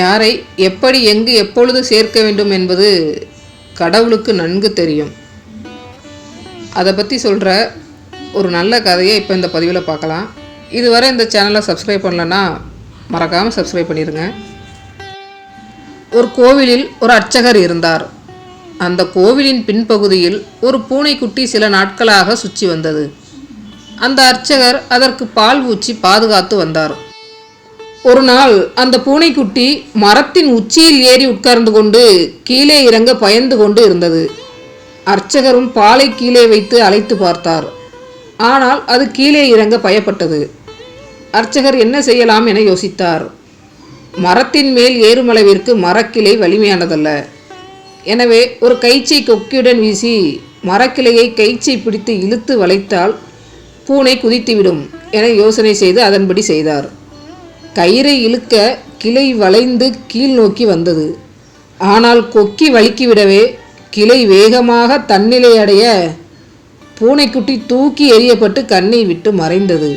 யாரை எப்படி எங்கு எப்பொழுது சேர்க்க வேண்டும் என்பது கடவுளுக்கு நன்கு தெரியும். அதை பற்றி சொல்கிற ஒரு நல்ல கதையை இப்போ இந்த பதிவில் பார்க்கலாம். இதுவரை இந்த சேனலை சப்ஸ்கிரைப் பண்ணலன்னா மறக்காமல் சப்ஸ்கிரைப் பண்ணிடுங்க ஒரு கோவிலில் ஒரு அர்ச்சகர் இருந்தார். அந்த கோவிலின் பின்பகுதியில் ஒரு பூனைக்குட்டி சில நாட்களாக சுற்றி வந்தது. அந்த அர்ச்சகர் அதற்கு பால் ஊற்றி பாதுகாத்து வந்தார். ஒரு நாள் அந்த பூனைக்குட்டி மரத்தின் உச்சியில் ஏறி உட்கார்ந்து கொண்டு கீழே இறங்க பயந்து கொண்டு இருந்தது. அர்ச்சகரும் பாலை கீழே வைத்து அழைத்து பார்த்தார். ஆனால் அது கீழே இறங்க பயப்பட்டது. அர்ச்சகர் என்ன செய்யலாம் என யோசித்தார். மரத்தின் மேல் ஏறுமளவிற்கு மரக்கிளை வலிமையானதல்ல. எனவே ஒரு கைச்சை கொக்கியுடன் வீசி மரக்கிளையை கைச்சை பிடித்து இழுத்து வளைத்தால் பூனை குதித்துவிடும் என யோசனை செய்து அதன்படி செய்தார். கயிறை இழுக்க கிளை வளைந்து கீழ் நோக்கி வந்தது. ஆனால் கொக்கி வலுக்கிவிடவே கிளை வேகமாக தன்னிலை அடைய பூனைக்குட்டி தூக்கி எறியப்பட்டு கண்ணை விட்டு மறைந்தது.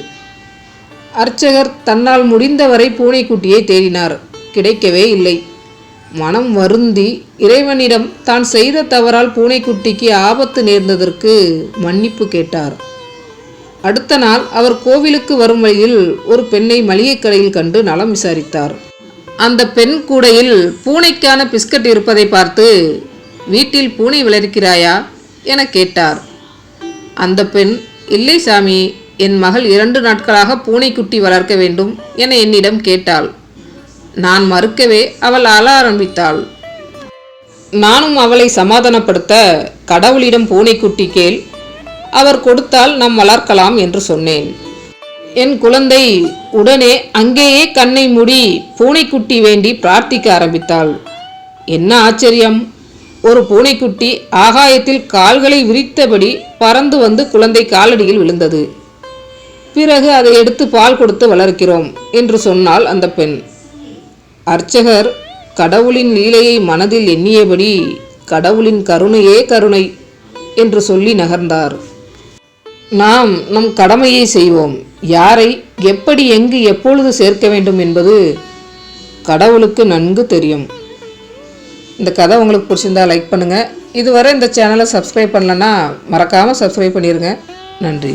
அர்ச்சகர் தன்னால் முடிந்தவரை பூனைக்குட்டியை தேடினார். கிடைக்கவே இல்லை. மனம் வருந்தி இறைவனிடம் தான் செய்த தவறால் பூனைக்குட்டிக்கு ஆபத்து நேர்ந்ததற்கு மன்னிப்பு கேட்டார். அடுத்த நாள் அவர் கோவிலுக்கு வரும் வழியில் ஒரு பெண்ணை மளிகை கடையில் கண்டு நலம் விசாரித்தார். அந்த பெண் கூடையில் பூனைக்கான பிஸ்கட் இருப்பதை பார்த்து வீட்டில் பூனை வளர்க்கிறாயா? என கேட்டார். அந்த பெண் இல்லை சாமி என் மகள் இரண்டு நாட்களாக பூனைக்குட்டி வளர்க்க வேண்டும் என என்னிடம் கேட்டாள். நான் மறுக்கவே அவள் அழ ஆரம்பித்தாள். நானும் அவளை சமாதானப்படுத்த கடவுளிடம் பூனைக்குட்டி கேள் அவர் கொடுத்தால் நாம் வளர்க்கலாம் என்று சொன்னேன். என் குழந்தை உடனே அங்கேயே கண்ணை மூடி பூனைக்குட்டி வேண்டி பிரார்த்திக்க ஆரம்பித்தாள். என்ன ஆச்சரியம்? ஒரு பூனைக்குட்டி ஆகாயத்தில் கால்களை விரித்தபடி பறந்து வந்து குழந்தை காலடியில் விழுந்தது. பிறகு அதை எடுத்து பால் கொடுத்து வளர்க்கிறோம் என்று சொன்னாள் அந்த பெண். அர்ச்சகர் கடவுளின் லீலையை மனதில் எண்ணியபடி கடவுளின் கருணையே கருணை என்று சொல்லி நகர்ந்தார். நாம் நம் கடமையை செய்வோம். யாரை எப்படி எங்கு எப்பொழுது சேர்க்க வேண்டும் என்பது கடவுளுக்கு நன்கு தெரியும். இந்த கதை உங்களுக்கு பிடிச்சிருந்தா லைக் பண்ணுங்கள் இதுவரை இந்த சேனலை சப்ஸ்கிரைப் பண்ணலன்னா மறக்காமல் சப்ஸ்கிரைப் பண்ணிடுங்க நன்றி.